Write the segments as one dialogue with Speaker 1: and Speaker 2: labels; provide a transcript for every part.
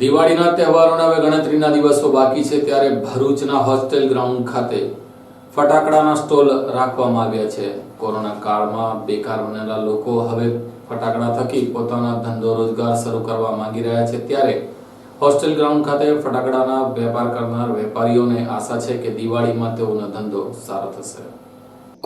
Speaker 1: દિવાળીના તહેવારોના હવે ગણતરીના દિવસો બાકી છે ત્યારે ભરૂચના હોસ્ટેલ ગ્રાઉન્ડ ખાતે ફટાકડાના સ્ટોલ રાખવામાં આવ્યા છે. કોરોના કાળમાં બેકાર બનેલા લોકો હવે ફટાકડા થકી પોતાના ધંધો રોજગાર શરૂ કરવા માંગી રહ્યા છે. ત્યારે હોસ્ટેલ ગ્રાઉન્ડ ખાતે ફટાકડાના વેપાર કરનાર વેપારીઓને આશા છે કે દિવાળીમાં તેઓનો ધંધો સારો થશે.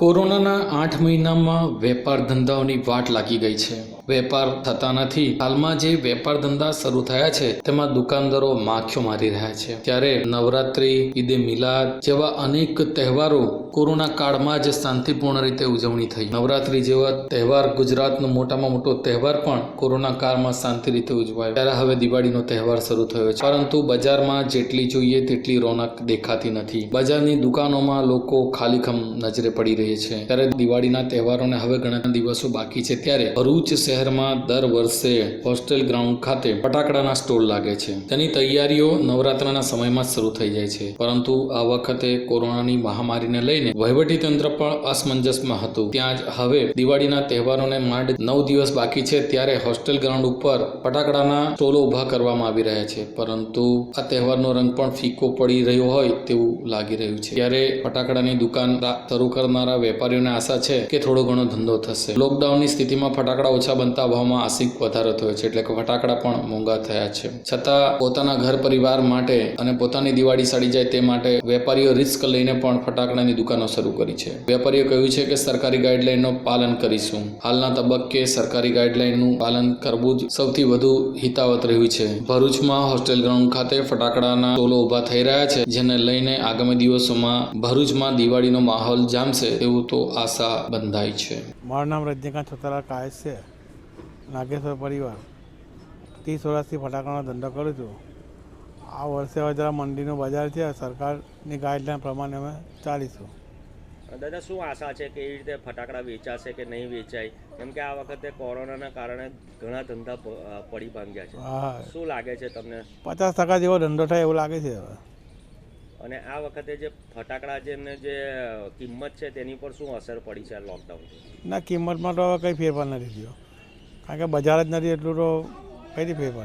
Speaker 1: કોરોનાના આઠ મહિનામાં વેપાર ધંધાઓની વાટ લાગી ગઈ છે. વેપાર થતા નથી. હાલમાં જે વેપાર ધંધા શરૂ થયા છે, તેમાં દુકાનદારો માખીઓ મારી રહ્યા છે. ત્યારે નવરાત્રી, ઈદે મિલાદ જેવા અનેક તહેવારો કોરોના કાળમાં જ શાંતિપૂર્ણ રીતે ઉજવણી થઈ. નવરાત્રી જેવા તહેવાર ગુજરાતનો મોટામાં મોટો તહેવાર પણ કોરોના કાળમાં શાંતિ રીતે ઉજવાયો. ત્યારે હવે દિવાળીનો તહેવાર શરૂ થયો છે. પરંતુ બજારમાં જેટલી જોઈએ તેટલી રોનક દેખાતી નથી. બજારની દુકાનોમાં લોકો ખાલીખમ નજરે પડી રહી છે. ત્યારે દિવાળીના તહેવારોને હવે ઘણા દિવસો બાકી છે. ત્યારે ભરૂચ શહેરમાં દર વર્ષે હોસ્ટેલ ગ્રાઉન્ડ ખાતે ફટાકડાના સ્ટોલ લાગે છે. તેની તૈયારીઓ નવરાત્રના સમયમાં શરૂ થઈ જાય છે. પરંતુ આ વખતે કોરોનાની મહામારીને લઈને વહીવટી તંત્ર પણ અસમંજસમાં હતું. ત્યાં જ હવે દિવાળીના તહેવારોને માંડ નવ દિવસ બાકી છે ત્યારે હોસ્ટેલ ગ્રાઉન્ડ ઉપર ફટાકડાના સ્ટોલો ઊભા કરવામાં આવી રહ્યા છે. પરંતુ આ તહેવારનો રંગ પણ ફીકો પડી રહ્યો હોય તેવું લાગી રહ્યું છે. ત્યારે ફટાકડાની દુકાન શરૂ કરનારા વેપારીઓને આશા છે કે થોડો ઘણો ધંધો થશે. લોકડાઉનની સ્થિતિમાં ફટાકડા ઓછા બનતા ભાવમાં આંશિક વધારો થયો છે, એટલે કે ફટાકડા પણ મોંઘા થયા છે. છતાં પોતાના ઘર પરિવાર માટે અને પોતાની દિવાળી સડી જાય તે માટે વેપારીઓ રિસ્ક લઈને પણ ફટાકડાની દુકાનો શરૂ કરી છે. વેપારીઓ કહ્યું છે કે સરકારી ગાઈડલાઈનનું પાલન કરીશું. હાલના તબક્કે સરકારી ગાઈડલાઈનનું પાલન કરવું જ સૌથી વધુ હિતાવત રહ્યું છે. ભરૂચમાં હોસ્ટેલ ગ્રાઉન્ડ ખાતે ફટાકડાના ટોલો ઊભા થઈ રહ્યા છે, જેને લઈને આગામી દિવસોમાં ભરૂચમાં દિવાળીનો માહોલ જામશે એવું તો આશા બંધાઈ છે.
Speaker 2: મારું નામ રજનીકાંત છોતરા કાયસ છે. નાગેશ્વર પરિવાર. ત્રીસ વર્ષથી ફટાકડાનો ધંધો કરું છું. આ વર્ષે હવે જરા મંડીનું બજાર છે સરકારની ગાઈડલાઈન પ્રમાણે અમે ચાલીશું.
Speaker 3: દાદા શું આશા છે કે એવી રીતે ફટાકડા વેચાશે કે નહીં વેચાય? કેમ કે આ વખતે કોરોનાના કારણે ઘણા ધંધા પડી ભાંગ્યા છે.
Speaker 2: હા.
Speaker 3: શું લાગે છે તમને?
Speaker 2: પચાસ ટકા જેવો ધંધો થાય એવું લાગે છે હવે.
Speaker 3: અને આ વખતે જે ફટાકડા જેને જે કિંમત છે તેની પર શું અસર પડી છે લોકડાઉન
Speaker 2: ના કિંમતમાં તો હવે કંઈ ફેરફાર નથી થયો. કારણ કે બજાર જ નથી એટલું તો કઈ કઈથી ફેરફાર